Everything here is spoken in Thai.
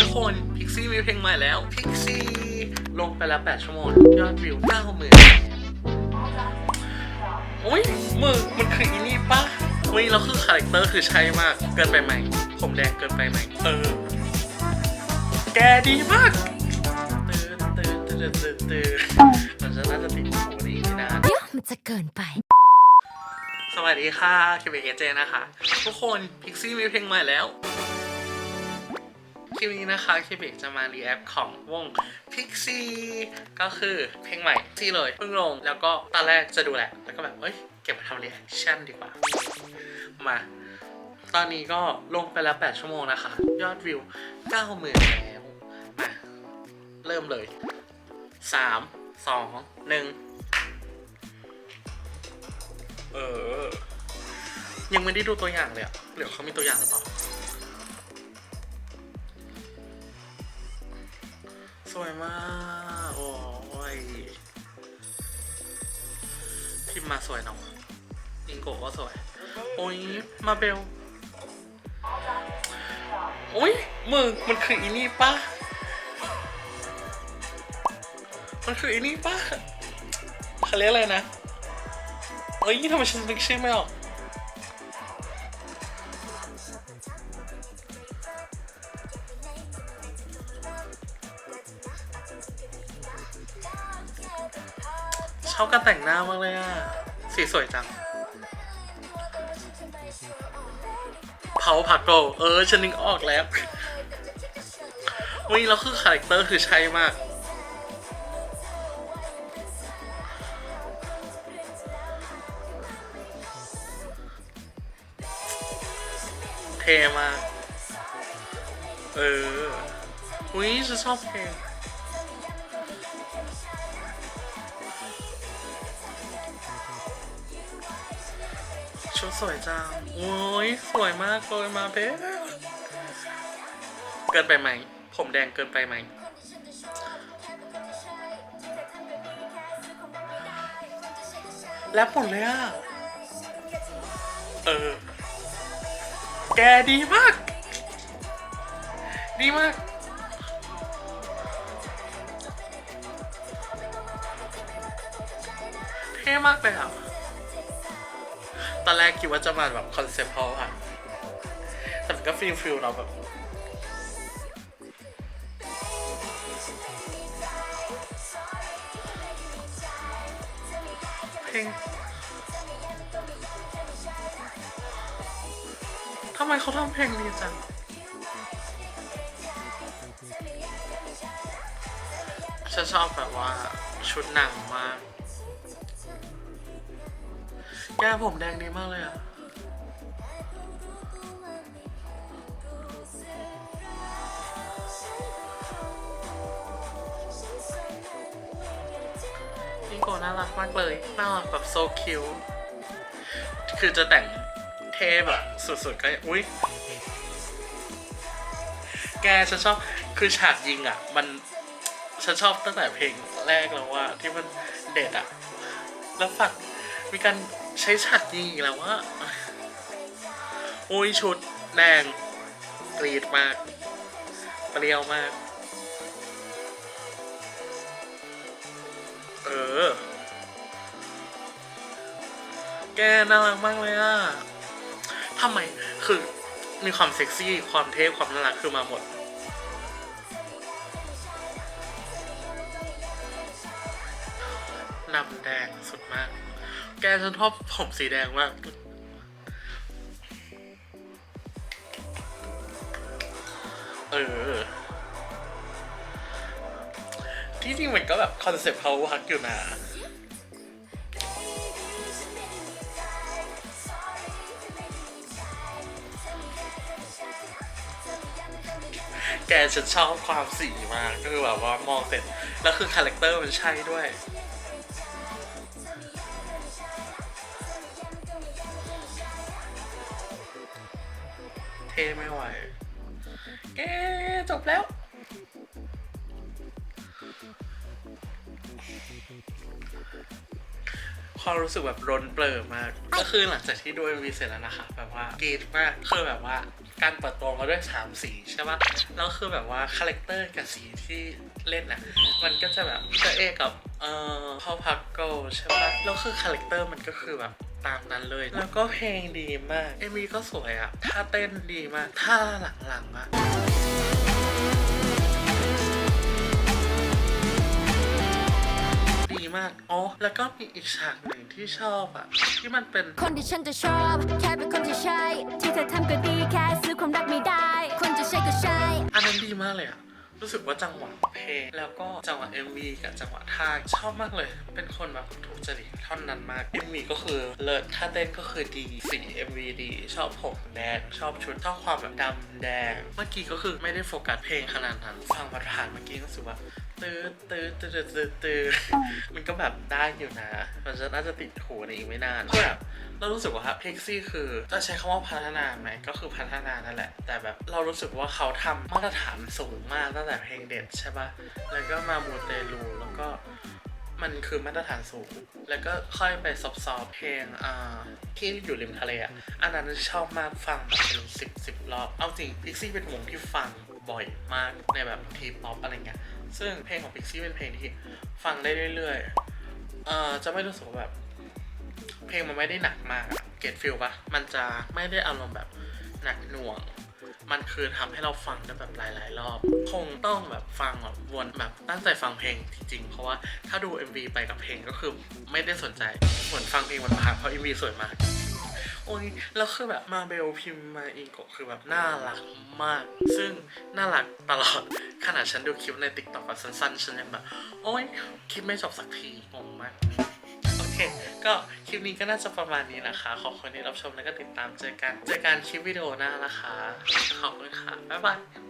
ทุกคนพิกซี่มีเพลงใหม่แล้วพิกซี่ลงไปแล้ว 8 ชั่วโมง ยอดวิว9หมื่นโอ้ยมึงมันคืออีนี่ปะเฮ้ยแล้วคือคาแรคเตอร์คือใช่มาก เกินไปไหม ผมแดงเกินไปไหม เออ แกดีมากตื่นตื่นตื่นตื่นตื่นมันจะน่าจะติดหูนี่นะเดี๋ยวมันจะเกินไปสวัสดีค่ะเคเบเอเจนะคะ ทุกคนพิกซี่มีเพลงใหม่แล้ว คลิปนี้นะคะเคเบกจะมารีแอคของวงพิกซี่ก็คือเพลงใหม่ที่เลยเพิ่งลงแล้วก็ตอนแรกจะดูแหละ แล้วก็แบบเอ้ย เก็บมาทำรีแอคชั่นดีกว่า มา ตอนนี้ก็ลงไปแล้ว 8 ชั่วโมงนะคะ ยอดวิว 90,000แล้ว มา เริ่มเลย 3 2 1 เออ ยังไม่ได้ดูตัวอย่างเลยอะเดี๋ยวเขามีตัวอย่างหรือเปล่า วยมาก โอ้ยพิมมาสวยเนาะอิงโกก็สวย โอ้ย มาเบล โอ้ยมึงมันคืออีนี่ปะมันคืออีนี่ปะเขาเรียกอะไรนะเอ้ยทำไมฉันนึกชื่อไม่ออก ชอบการแต่งหน้ามากเลยอะ สีสวยจัง เผาผักโกเออฉันนึกออกแล้ววันนี้แล้วคือคาแรคเตอร์คือใช่มากเท่มาก เอออุ้ยฉันชอบเพลง ชุดสวยจังโอ้ยสวยมากเลยมาเบ๊เกินไปไหม ผมแดงเกินไปไหม แล้วหมดเลยอะ เออ แกดีมาก ดีมากเท่มากเลยอะ ตอนแรกคิดว่าจะมาแบบคอนเซปต์พออะแต่มันก็ฟิลฟิลเราแบบเพลงทำไมเขาทำเพลงดีจังฉันชอบแบบว่าชุดหนังมาก แก้ผมแดงดีมากเลยอะพี่โกน่ารักมากเลย น่ารักแบบโซคิว คือจะแต่งเทแบบสุดๆก็อุ้ย แกฉันชอบ คือฉากยิงอะ มัน ฉันชอบตั้งแต่เพลงแรกแล้วว่าที่มันเด็ดอะ แล้วฝักมีการ ใช้ฉากยิงอีกแล้วว่าโอ้ยชุดแดงกรีดมากเปรี้ยวมาก เออ แกน่ารักมากเลยอะทำไม คือมีความเซ็กซี่ ความเท่ความน่ารักคือมาหมด นำแดงสุดมาก แกฉันชอบผมสีแดงมากเออ ที่จริงมันก็แบบคอนเซ็ปต์เขาฮักอยู่นะ แกฉันชอบความสีมากก็คือแบบว่ามองเสร็จ แล้วคือคาแรคเตอร์มันใช่ด้วย เท่ไม่ไหวเกจบแล้วความรู้สึกแบบร้นเปลอมาก ก็คือหลังจากที่ดู MV เสร็จแล้วนะคะ แบบว่ากรีดมากคือแบบว่าการเปิดตัวมาด้วยสามสีใช่ปะแล้วคือแบบว่าคาแรคเตอร์กับสีที่เล่นน่ะ มันก็จะแบบจะเอกับเอ่อพ่อพักโกใช่ปะแล้วคือคาแรคเตอร์มันก็คือแบบ ตามนั้นเลย แล้วก็เพลงดีมาก เอมีก็สวยอะท่าเต้นดีมากท่าหลังๆอะดีมาก อ๋อ แล้วก็มีอีกฉากหนึ่งที่ชอบอะที่มันเป็นคนที่ฉันจะชอบ แค่เป็นคนที่ใช่ ที่เธอทำก็ดีแค่ซื้อความรักไม่ได้ คนจะใช่ก็ใช่ อันนั้นดีมากเลยอะ รู้สึกว่าจังหวะเพลงแล้วก็จังหวะ MV กับจังหวะท่าชอบมากเลย เป็นคนแบบถูกจริตท่อนนั้นมาก MV ก็คือเลิศท่าเต้นก็คือดีสี MV ดีชอบผมแดงชอบชุดชอบความแบบดำแดง เมื่อกี้ก็คือไม่ได้โฟกัสเพลงขนาดนั้นฟังผ่านๆเมื่อกี้ก็รู้สึกว่าตื้อตื้อตื้อตื้อตื้อ ก็แบบได้อยู่นะ มันจะน่าจะติดหูในอีกไม่นานก็แบบเรารู้สึกว่าเพกซี่คือจะใช้คำว่าพัฒนาไหมก็คือพัฒนานั่นแหละ แต่แบบเรารู้สึกว่าเขาทำมาตรฐานสูงมากตั้งแต่เพลงเด็ดใช่ปะแล้วก็มามูเตลูแล้วก็มันคือมาตรฐานสูง แล้วก็ค่อยไปซอฟต์ๆเพลงอ่าที่อยู่ริมทะเลอะอันนั้นชอบมากฟังแบบเป็นสิบสิบรอบ เอาจริงพิกซี่เป็นวงที่ฟัง บ่อยมากในแบบทีป๊อปอะไรเงี้ย ซึ่งเพลงของพิกซี่เป็นเพลงที่ฟังได้เรื่อยๆ เอ่อ จะไม่รู้สึกแบบ เพลงมันไม่ได้หนักมากเกตฟิลปะมันจะไม่ได้อารมณ์แบบหนักหน่วง มันคือทำให้เราฟังได้แบบหลาย ๆ รอบ คงต้องแบบฟังแบบวนแบบตั้งใจฟังเพลงจริงๆ เพราะว่าถ้าดู MV ไปกับเพลงก็คือไม่ได้สนใจ เหมือนฟังเพลงมันผ่านเพราะ MV สวยมาก อ้ยแล้วคือแบบมาเบลพิมพ์มาอิงโกะคือแบบน่ารักมาก ซึ่งน่ารักตลอดขนาดฉันดูคลิปในติ๊กต็อกแบบสั้นๆ ฉันยังแบบโอ้ยคลิปไม่จบสักทีงงมากโอเค ก็คลิปนี้ก็น่าจะประมาณนี้นะคะ ขอบคุณที่รับชมแล้วก็ติดตามเจอกัน เจอกันคลิปวิดีโอหน้านะคะ ขอบคุณค่ะ บ๊ายบาย